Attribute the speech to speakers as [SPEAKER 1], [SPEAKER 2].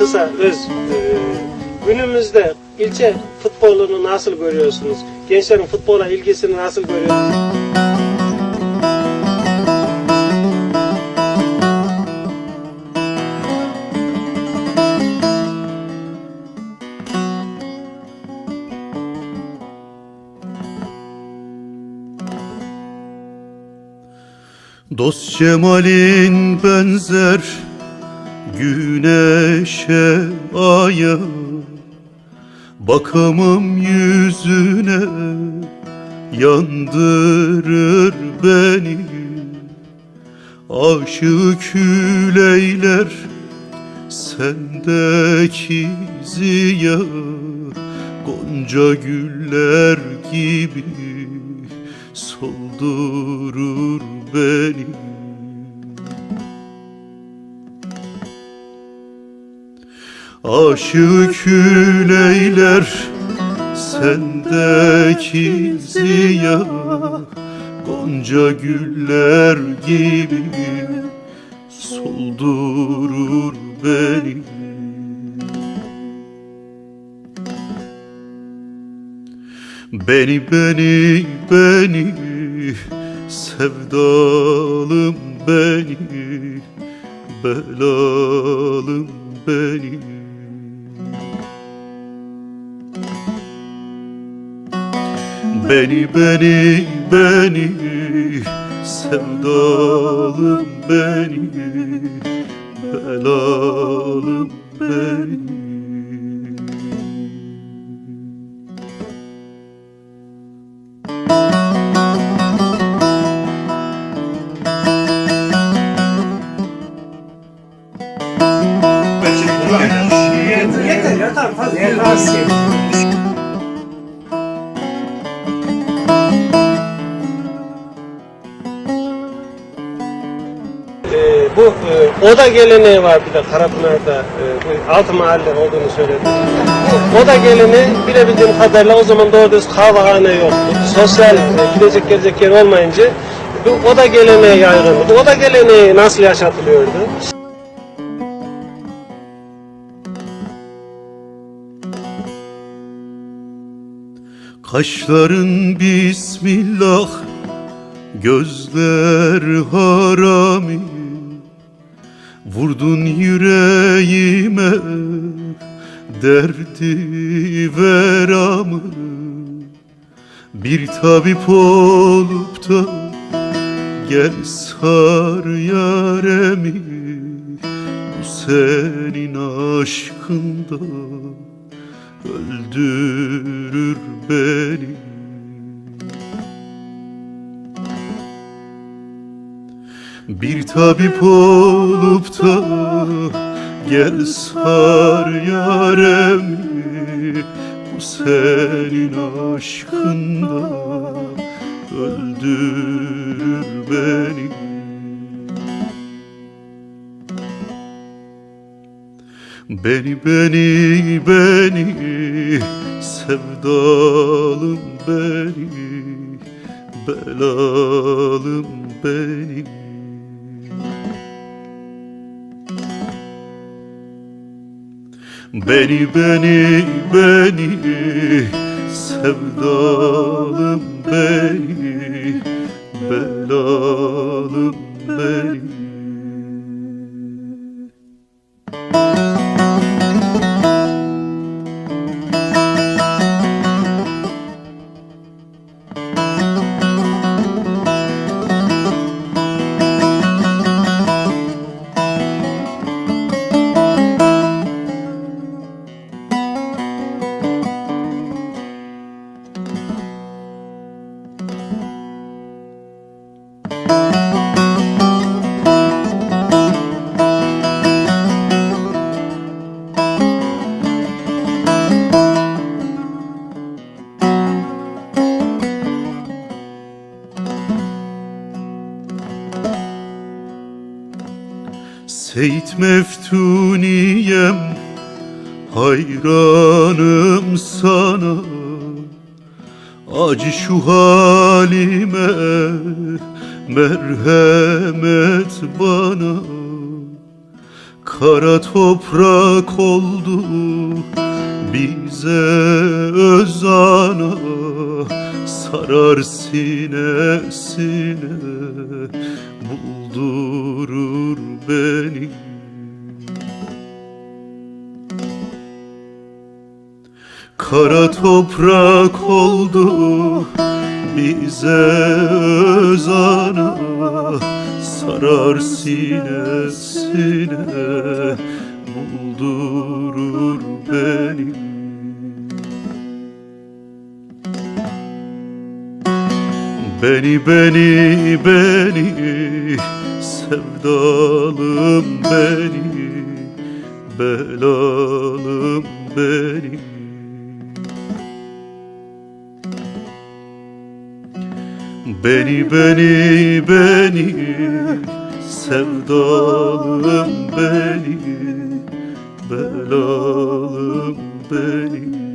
[SPEAKER 1] Öz. Ee, günümüzde ilçe futbolunu nasıl görüyorsunuz? Gençlerin futbola ilgisini nasıl görüyorsunuz?
[SPEAKER 2] Dost cemalin benzer güneşe aya Bakamam yüzüne yandırır beni. Aşık küleyler sendeki ziya Gonca güller gibi soldurur beni Aşık küleyler sendeki ziya Gonca güller gibi soldurur beni. Beni beni beni sevdalım beni belalım beni Beni beni beni. Sevdalım beni. Belalım beni.
[SPEAKER 1] Yeter tamam fazla. Ee, oda geleneği var bir de Karapınar'da e, altı mahalle olduğunu söyledi. Oda geleneği bilebildiğim kadarıyla o zaman doğru düz kahvehane yoktu. Sosyal e, gidecek gelecek yer olmayınca bu oda geleneği yaygındı. Oda geleneği nasıl yaşatılıyordu?
[SPEAKER 2] Kaşların bismillah Gözler harami Vurdun yüreğime Derdi veramı. Bir tabip olup da Gel sar yaremi. Bu senin aşkında öldürür beni Bir tabip olup da gel sar yaremi. Bu senin aşkında öldürür beni. Beni beni beni sevdalım beni belalım beni Beni beni beni sevdalım beni belalım Seyit Meftuniyem Hayranım sana. Acı şu halime Merhamet bana. Kara toprak oldu bize öz ana Sarar sinesine buldurur beni. Kara toprak oldu bize öz ana Sarar sinesine buldurur beni Beni beni beni sevdalım beni belalım beni. Beni beni beni sevdalım beni belalım beni